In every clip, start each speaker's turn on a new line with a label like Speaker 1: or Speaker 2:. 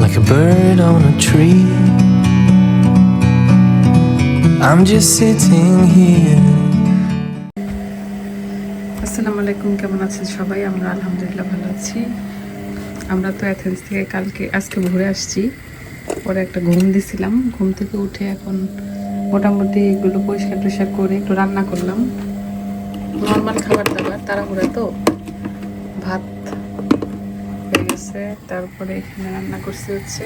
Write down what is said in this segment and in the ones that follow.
Speaker 1: like a bird on a tree. I'm just sitting here.
Speaker 2: আসসালামু আলাইকুম কেমন আছেন সবাই? আমরা আলহামদুলিল্লাহ ভালো আছি। আমরা তো অ্যাথেন্স থেকে কালকে, আজকে ঘুরে আসছি। পরে একটা ঘুম দিছিলাম। ঘুম থেকে উঠে এখন মোটামুটি এগুলো পরিষ্কার টরিষ্কার করে একটু রান্না করলাম। নর্মাল খাবার দাবার, তাড়াহুড়া তো। ভাত হয়ে গেছে। তারপরে এখানে রান্না করছি হচ্ছে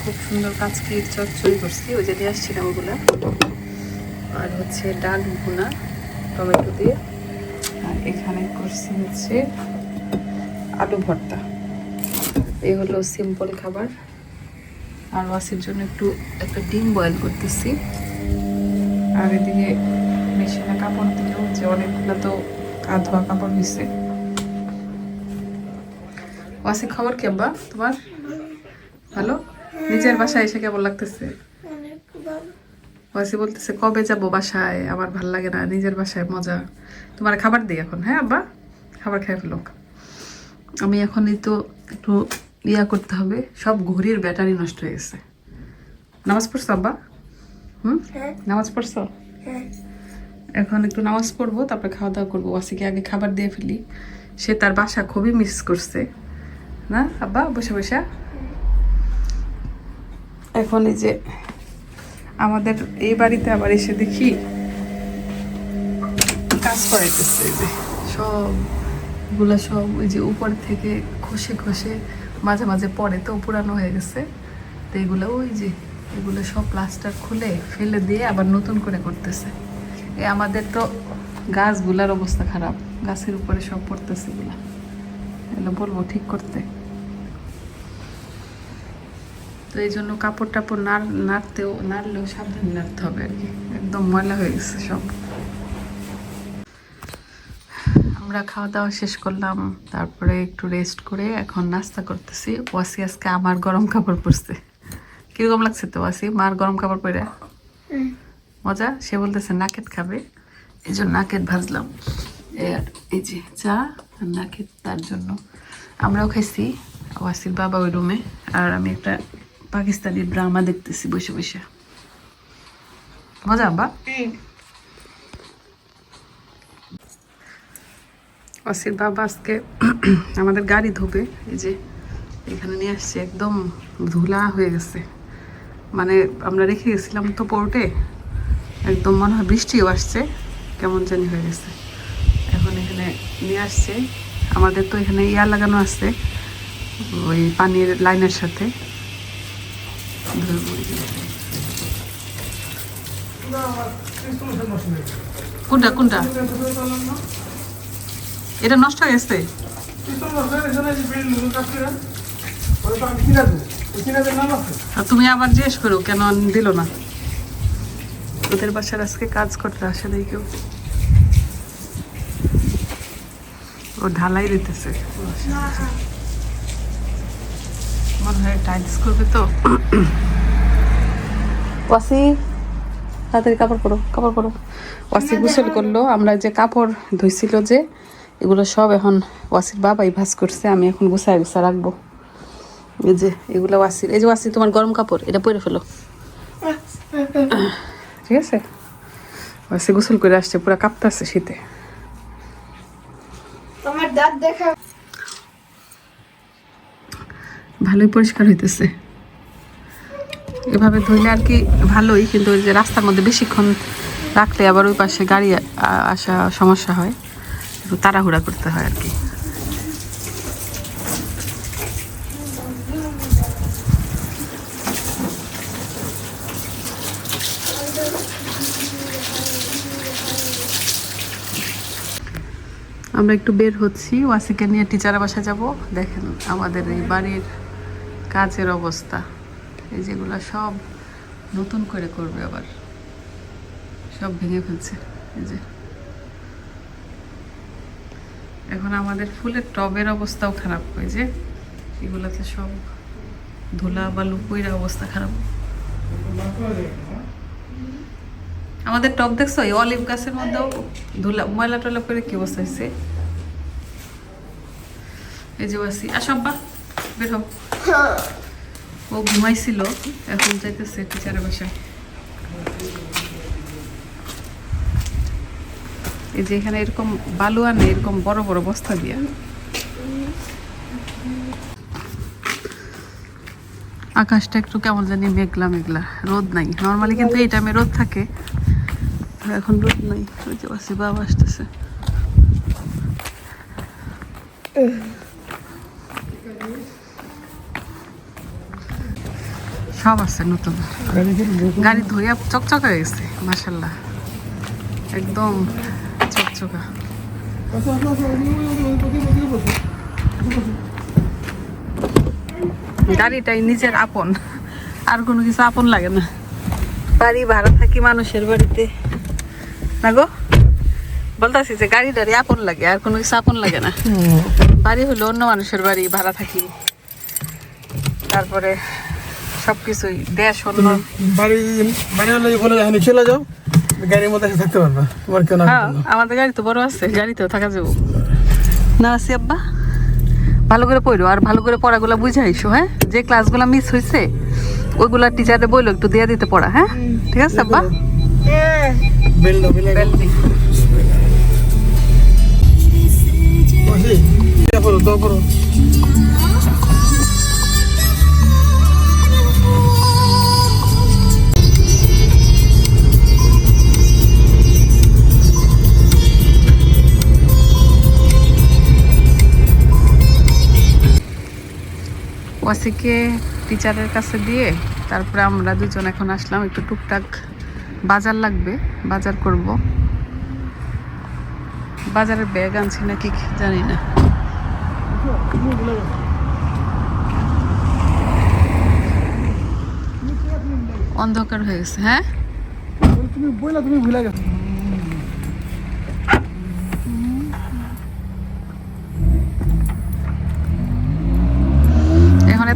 Speaker 2: খুব সুন্দর কাঁচকির চচ্চড়ি করছি, ওই যে দিয়ে আসছিলাম ওগুলা। আর হচ্ছে ডাল ভুনা, টমেটো দিয়ে। আর এখানে করছি হচ্ছে আলু ভর্তা। এই হলো সিম্পল খাবার। আর ওয়াসির জন্য একটু, একটা ডিম বয়েল করতেছি। আর এদিকে মেশিনে কাপড় দিলেও যে অনেকগুলো তো আধোয়া কাপড় হয়েছে ওয়াসি খবর কি আব্বা? তোমার? ভালো? নিজের বাসায় এসে কেমন লাগতেছে? ওয়াসি বলতেছে কবে যাব বাসায়? আমার ভালো লাগে না নিজের বাসায় মজা। তোমার খাবার দিই এখন হ্যাঁ আব্বা? খাবার খেয়ে ফেলো। আমি এখন এই তো একটু ইয়া করতে হবে সব ঘড়ির ব্যাটারি নষ্ট হয়ে গেছে। নামাজ পড়ছো আব্বা? হুম? নামাজ পড়ছো? এখন একটু নামাজ পড়ব তারপরে খাওয়া দাওয়া করব। ওয়াসিকে আগে খাবার দিয়ে ফেলি। সে তার বাসা খুবই মিস করছে। না? আব্বা, বসে বসে। এখন এই যে আমাদের এই বাড়িতে আবার এসে দেখি কাজ করাইতেছে এই যে। সবগুলা সব ওই যে উপর থেকে খসে খসে মাঝে মাঝে পড়ে তো পুরানো হয়ে গেছে। তো এগুলো ওই যে, এগুলো সব প্লাস্টার খুলে ফেলে দিয়ে আবার নতুন করে করতেছে। এ আমাদের তো গাছগুলার অবস্থা খারাপ। গাছের উপরে সব পড়তেছে এগুলা। এগুলো বলব ঠিক করতে। তো এই জন্য কাপড় টাপড় নাড় নাড়তেও নাড়লেও সাবধানে নাড়তে হবে আর কি। একদম ময়লা হয়ে গেছে সব। আমরা খাওয়া দাওয়া শেষ করলাম তারপরে একটু রেস্ট করে এখন নাস্তা করতেছি। ওয়াসি আজকে আমার গরম কাপড় পরছে। কীরকম লাগছে তো ওয়াসি? মার গরম কাপড় পরে মজা? সে বলতেছে নাকেট খাবে। এই জন্য নাকেট ভাজলাম। এই যে চা আর নাকেট তার জন্য। আমরাও খাইছি। ওয়াসির বাবা ওই রুমে আর আমি একটা পাকিস্তানি ড্রামা দেখতেছি, বসে বসে। মজা বা অসির বাবা আজকে আমাদের গাড়ি ধোবে। এই যে এখানে নিয়ে আসছে, একদম ধুলা হয়ে গেছে। মানে আমরা রেখে গেছিলাম তো পোর্টে, একদম মনে হয় বৃষ্টিও আসছে, কেমন জানি হয়ে গেছে। এখন এখানে নিয়ে আসছে। আমাদের তো এখানে ইয়া লাগানো আছে, ওই পানির লাইনের সাথে। কোনটা কোনটা? এটা নষ্ট হয়ে গেছে। তুমি আবার জিজ্ঞেস করো, কেন দিল না? ওদের বাসার আজকে কাজ করতে আসে নাই কেউ। ও ঢালাই দিতেছে। মনে হয় টাইলস করবে তো। ওয়াসি তাড়াতাড়ি কাপড় পরো কাপড় পরো। ওয়াসি গোসল করল আমরা যে কাপড় ধুইছিল যে এগুলো সব এখন ওয়াসির বাবাই ভাস করছে আমি এখন গুছায় গুছা রাখব। এই যে এগুলো ওয়াসির এই যে ওয়াসি তোমার গরম কাপড় এটা পরে ফেলো। ঠিক আছে? ওয়াসি গোসল করে আসছে পুরো কাঁপতাছে শীতে।
Speaker 3: তোমার দাঁত দেখা
Speaker 2: ভালোই পরিষ্কার হইতেছে। এভাবে ধুইলে আর কি ভালোই, কিন্তু ওই যে রাস্তার মধ্যে বেশিক্ষণ রাখলে আবার ওই পাশে গাড়ি আসা সমস্যা হয়। একটু তাড়াহুড়া করতে হয় আর কি। আমরা একটু বের হচ্ছি ওয়াসিকে নিয়ে টিচারের বাসায় যাব। দেখেন আমাদের এই বাড়ির কাজের অবস্থা। এই যেগুলো সব নতুন করে করবে আবার। সব ভেঙে ফেলছে। এই যে। এখন আমাদের ফুলের টবের অবস্থাও খারাপ। হয়ে যে, এগুলোতে সব ধুলা বা পইরা অবস্থা খারাপ। আমাদের টব দেখছ? এই অলিভ গাছের মধ্যেও ধুলা, ময়লা টলা করে কি অবস্থা হয়েছে? এই যে আসো আব্বা, বের হও। ও ঘুমাইছিল, এখন যাইতেছে টিচারের বাসায়। এই যে এখানে এরকম বালু আনে, এরকম বড় বড় বস্তা দিয়া। আকাশটা একটু কেমন জানি মেঘলা মেঘলা, রোদ নাই। নর্মালি কিন্তু এই টাইমে রোদ থাকে এখন রোদ নাই। ওই যে বাসি বাবা আসতেছে। সব আছে নতুন। গাড়ি ধুইয়া চকচকা হয়ে গেছে মাসাল্লাহ একদম চকচকা। গাড়িটাই নিজের আপন আর কোনো কিছু আপন লাগে না। বাড়ি ভাড়া থাকি মানুষের বাড়িতে। না গো বলতেছি যে গাড়ি টাড়ি আপন লাগে আর কোনো কিছু আপন লাগে না। বাড়ি হলো অন্য মানুষের বাড়ি ভাড়া থাকি। তারপরে সবকিছুই দেশ অন্য।
Speaker 3: বাড়ি বাড়ি হলে বলে এখানে চলে যাও গাড়ির মধ্যে থাকতে পারবা। তোমার কেউ না
Speaker 2: হ্যাঁ আমাদের গাড়ি তো বড় আছে গাড়িতেও থাকা যাব। না আছি আব্বা। ভালো করে পড়ো আর ভালো করে পড়াগুলো বুঝাইছো হ্যাঁ? যে ক্লাসগুলো মিস হয়েছে ওইগুলা টিচারে বইলো একটু দিয়ে দিতে পড়া হ্যাঁ? ঠিক আছে আব্বা?
Speaker 3: বেল
Speaker 2: ওয়াসিকে টিচারের কাছে দিয়ে তারপরে আমরা দুজন এখন আসলাম, একটু টুকটাক বাজার লাগবে, বাজার করব। বাজারের ব্যাগ আনছি নাকি জানি না। অন্ধকার হয়ে গেছে হ্যাঁ?
Speaker 3: তুমি বইলা তুমি ভুলে গেছো।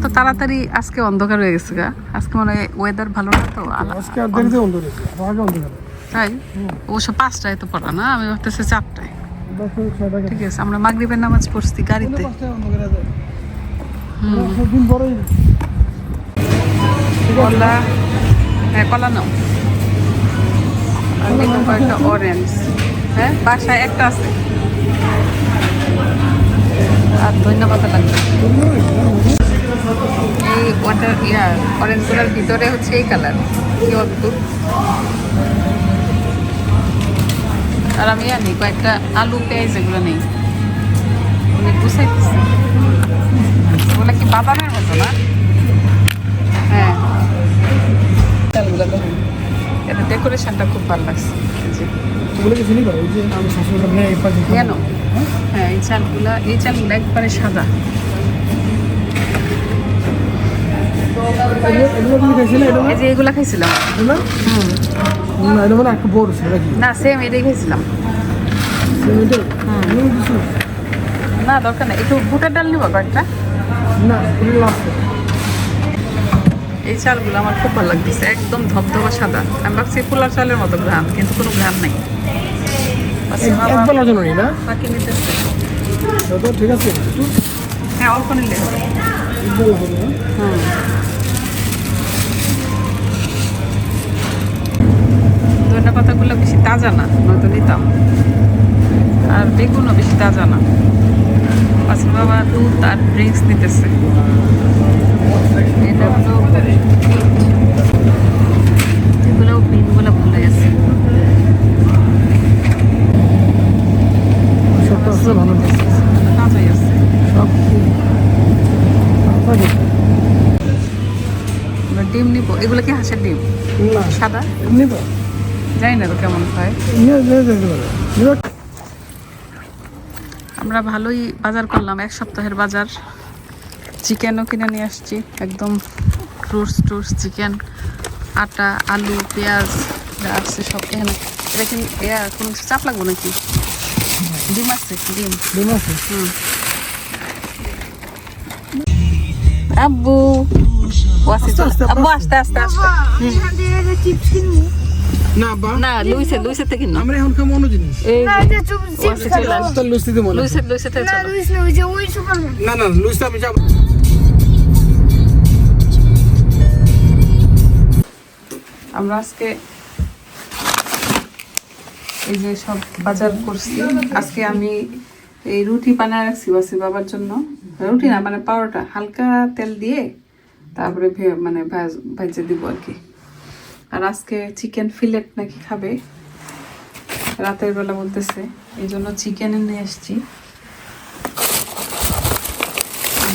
Speaker 2: এত তাড়াতাড়ি আজকে অন্ধকার হয়ে গেছে গা। আজকে মনে হয় ওয়েদার ভালো না তো।
Speaker 3: আজকে আর দেরিতে বন্ধ
Speaker 2: তাই? অবশ্য পাঁচটায় তো পড়া না আমি ভাবতেছি চারটায়। ঠিক আছে আমরা মাগরিবের নামাজ পড়ছি গাড়িতে। কলা হ্যাঁ কলা নাও। আর নিতে কয়েকটা অরেঞ্জ হ্যাঁ বাসায় একটা আছে। আর ধন্যবাদ লাগবে এই ওয়াটার ইয়া অরেঞ্জগুলোর ভিতরে হচ্ছে এই কালার কি অদ্ভুত। আর আমি আনি কয়েকটা আলু পেঁয়াজ এগুলো নেই। উনি গুছাইতেছে। ওগুলো কি বাদামের মতো না? হ্যাঁ। এটা ডেকোরেশনটা খুব ভালো লাগছে। কেন হ্যাঁ এই চালগুলা এই চালগুলো একবারে সাদা। এই যে এগুলা খাইছিলাম।
Speaker 3: না এটা মানে একটা বড় ছিল
Speaker 2: না সেম এটাই খাইছিলাম। না দরকার নেই। একটু বুটের ডাল নিবো কয়েকটা?
Speaker 3: না
Speaker 2: এই চালগুলো আমার খুব ভালো লাগতেছে। একদম ধবধবা সাদা। আমি ভাবছি পোলার চালের মতো ঘ্রাণ কিন্তু কোনো ঘ্রাণ নাই।
Speaker 3: একবেলার জন্য না?
Speaker 2: বাকি নিতেছে।
Speaker 3: ঠিক আছে।
Speaker 2: হ্যাঁ অল্প নিলে হবে। হুম। ধনে পাতাগুলো বেশি তাজা না নয়তো নিতাম আর বেগুনও বেশি তাজা না। পাশে বাবা দুধ আর ড্রিঙ্কস নিতেছে এটা হলো এগুলো বিনগুলো ভুলে গেছে।
Speaker 3: সবটা আসলে ভালো না
Speaker 2: তাজাই আছে।
Speaker 3: সব
Speaker 2: ডিম নিব। এগুলো কি হাঁসের ডিম?
Speaker 3: না।
Speaker 2: সাদা?
Speaker 3: তো
Speaker 2: জানি না কেমন হয়?
Speaker 3: যেতে পারে নিয়ে
Speaker 2: আমরা ভালোই বাজার করলাম এক সপ্তাহের বাজার। চিকেনও কিনে নিয়ে আসছি একদম ফ্রুটস টুটস চিকেন আটা আলু পেঁয়াজ যা আছে সব এখানে। এটা কি এয়া কোনো কিছু চাপ লাগবো নাকি? ডিম আছে ডিম।
Speaker 3: ডিম আছে।
Speaker 2: হুম। আব্বু।
Speaker 3: আস্তে, আস্তে,
Speaker 2: আব্বু আস্তে আস্তে আস্তে।
Speaker 4: চিপস কিনবো।
Speaker 3: না বা?
Speaker 2: না লুইসে লুইসে থেকে না
Speaker 3: আমরা এখন কেমন জিনিস।
Speaker 2: এই
Speaker 4: না এটা চুপ চিপস
Speaker 2: আসি
Speaker 3: তো লুচি দিতে
Speaker 2: লুইসে লুইসে থেকে
Speaker 4: না লুইস না ওই যে ওই সুপারম্যান
Speaker 3: না না লুচি আমি যাব।
Speaker 2: আমরা আজকে এই যে সব বাজার করছি। আজকে আমি এই রুটি বানায় রাখছি বাসি বাবার জন্য। রুটি না মানে পাউরোটা হালকা তেল দিয়ে তারপরে ভে- মানে ভাজ ভাজে দিব আর কি। আর আজকে চিকেন ফিলেট নাকি খাবে? রাতের বেলা বলতেছে, এই জন্য চিকেন নিয়ে এসছি।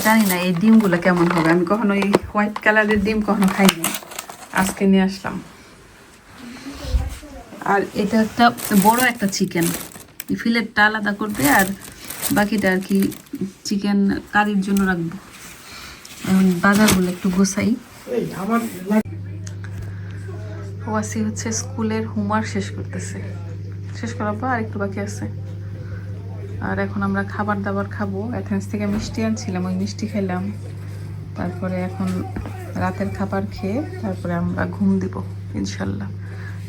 Speaker 2: জানি না এই ডিমগুলো কেমন হবে। আমি কখনো এই হোয়াইট কালারের ডিম কখনো খাইনি। আজকে নিয়ে আসলাম। আর এটা একটা বড় একটা চিকেন ফিলেটটা আলাদা করবে আর বাকিটা আর কি চিকেন কারির জন্য রাখব। বাজারগুলো একটু গোছাই। ওয়াসি হচ্ছে স্কুলের হোমওয়ার্ক শেষ করতেছে। শেষ করার পর আর একটু বাকি আছে। আর এখন আমরা খাবার দাবার খাব। অ্যাথেন্স থেকে মিষ্টি আনছিলাম ওই মিষ্টি খেলাম তারপরে এখন রাতের খাবার খেয়ে তারপরে আমরা ঘুম দিব ইনশাল্লাহ।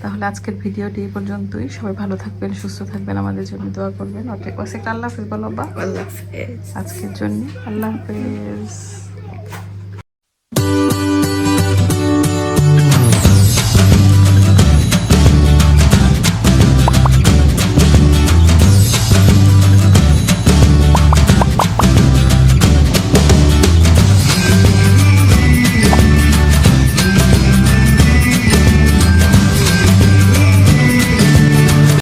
Speaker 2: তাহলে আজকের ভিডিওটি এই পর্যন্তই। সবাই ভালো থাকবেন সুস্থ থাকবেন আমাদের জন্য দোয়া করবেন। অসেক আল্লাহ হাফিজ বলো বা আজকের জন্য আল্লাহ হাফেজ।